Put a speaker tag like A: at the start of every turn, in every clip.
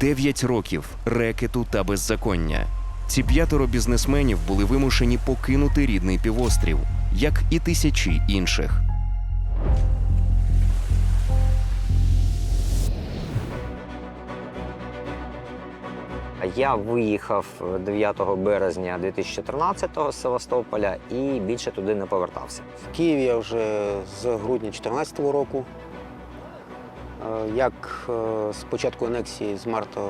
A: Дев'ять років рекету та беззаконня. Ці п'ятеро бізнесменів були вимушені покинути рідний півострів, як і тисячі інших.
B: Я виїхав 9 березня 2014-го з Севастополя і більше туди не повертався.
C: В Києві я вже з грудня 2014 року. Е, Як е, з початку анексії з марта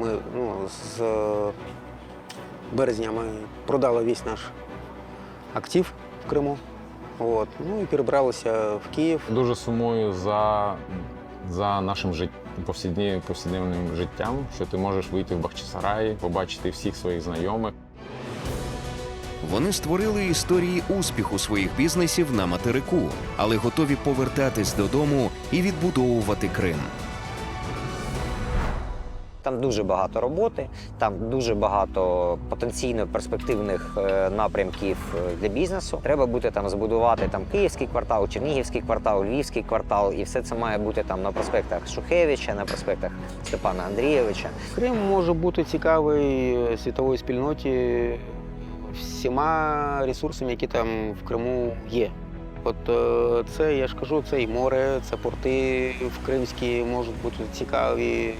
C: ми ну, з березня ми продали весь наш актив в Криму. От. Ну і перебралися в Київ.
D: Дуже сумую за, за нашим жит... повсякденним життям, що ти можеш вийти в Бахчисараї, побачити всіх своїх знайомих.
A: Вони створили історії успіху своїх бізнесів на материку, але готові повертатись додому і відбудовувати Крим.
B: Там дуже багато роботи, там дуже багато потенційно перспективних е, напрямків е, для бізнесу. Треба буде там збудувати там київський квартал, Чернігівський квартал, Львівський квартал, і все це має бути там на проспектах Шухевича, на проспектах Степана Андрійовича.
C: Крим може бути цікавий світовій спільноті всіма ресурсами, які там в Криму є. От е, це, я ж кажу, це і море, це порти в Кримські можуть бути цікаві.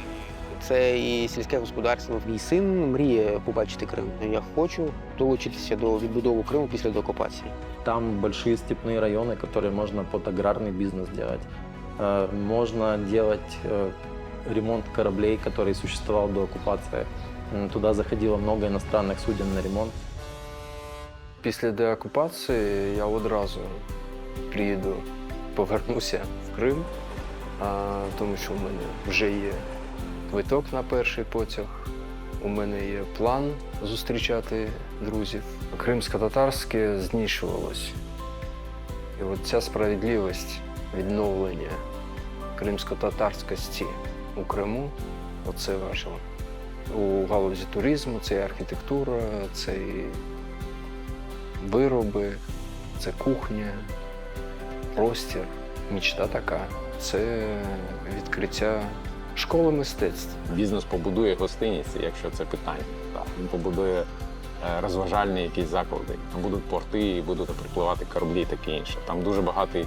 C: Це і сільське господарство. Мій син мріє побачити Крим. Я хочу долучитися до відбудови Криму після деокупації.
E: Там большие степные районы, которые можно под аграрный бизнес делать. Э, Можно делать э, ремонт кораблей, который существовал до оккупации. М, Туда заходило много иностранных суден на ремонт.
F: Після деокупації я одразу приїду, повернуся в Крим, тому що у мене вже є квиток на перший потяг. У мене є план зустрічати друзів. Кримсько-татарське знищувалось. І от ця справедливість відновлення кримсько-татарськості у Криму оце важливо. У галузі туризму це і архітектура, це і вироби, це кухня, простір. Мічта така. Це відкриття школи мистецтв.
D: Бізнес побудує гостиниці, якщо це питання. Так. Він побудує е, розважальні якісь заклади. Там будуть порти, будуть припливати кораблі таке інше. Там дуже багатий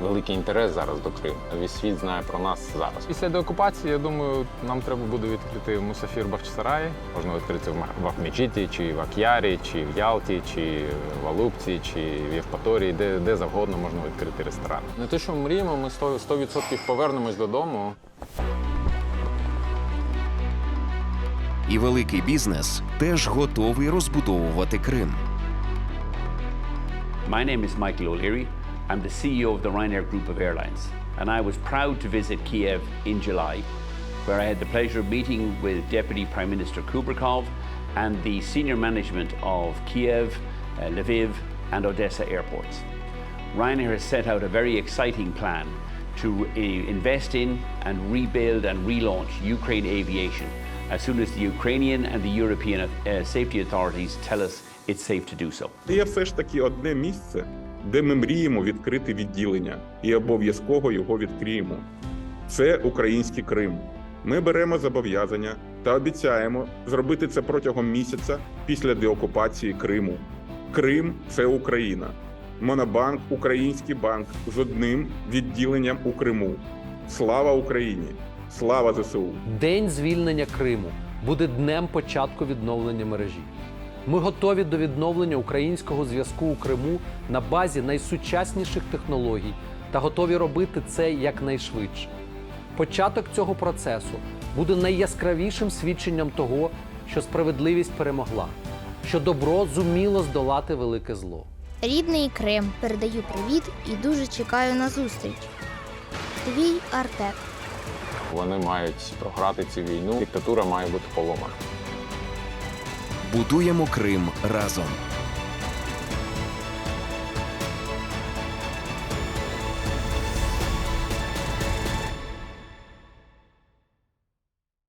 D: великий інтерес зараз до Криму. Весь світ знає про нас зараз.
G: Після деокупації, я думаю, нам треба буде відкрити Мусафір Бахчисараї. Можна відкрити в Ахмеджіті, чи в Ак'ярі, чи в Ялті, чи в Алупці, чи в Євпаторії, де, де завгодно можна відкрити ресторан.
D: Не те, що мріємо, ми 100%, 100% повернемось додому.
A: І великий бізнес теж готовий розбудовувати Крим.
H: My name is Michael O'Leary. I'm the CEO of the Ryanair Group of Airlines. And I was proud to visit Kiev in July, where I had the pleasure of meeting with Deputy Prime Minister Kubrikov and the senior management of Kiev, uh, Lviv, and Odessa airports. Ryanair has set out a very exciting plan to uh, invest in and rebuild and relaunch Ukraine aviation as soon as the Ukrainian and the European uh, safety authorities tell us it's safe to do so.
I: Є все ж таки одне місце, Де ми мріємо відкрити відділення і обов'язково його відкриємо. Це український Крим. Ми беремо зобов'язання та обіцяємо зробити це протягом місяця після деокупації Криму. Крим це Україна. Монобанк український банк з одним відділенням у Криму. Слава Україні! Слава ЗСУ!
J: День звільнення Криму буде днем початку відновлення мережі. Ми готові до відновлення українського зв'язку у Криму на базі найсучасніших технологій та готові робити це якнайшвидше. Початок цього процесу буде найяскравішим свідченням того, що справедливість перемогла, що добро зуміло здолати велике зло.
K: Рідний Крим. Передаю привіт і дуже чекаю на зустріч. Твій Артек.
D: Вони мають програти цю війну. Диктатура має бути поломана.
A: Будуємо Крим разом.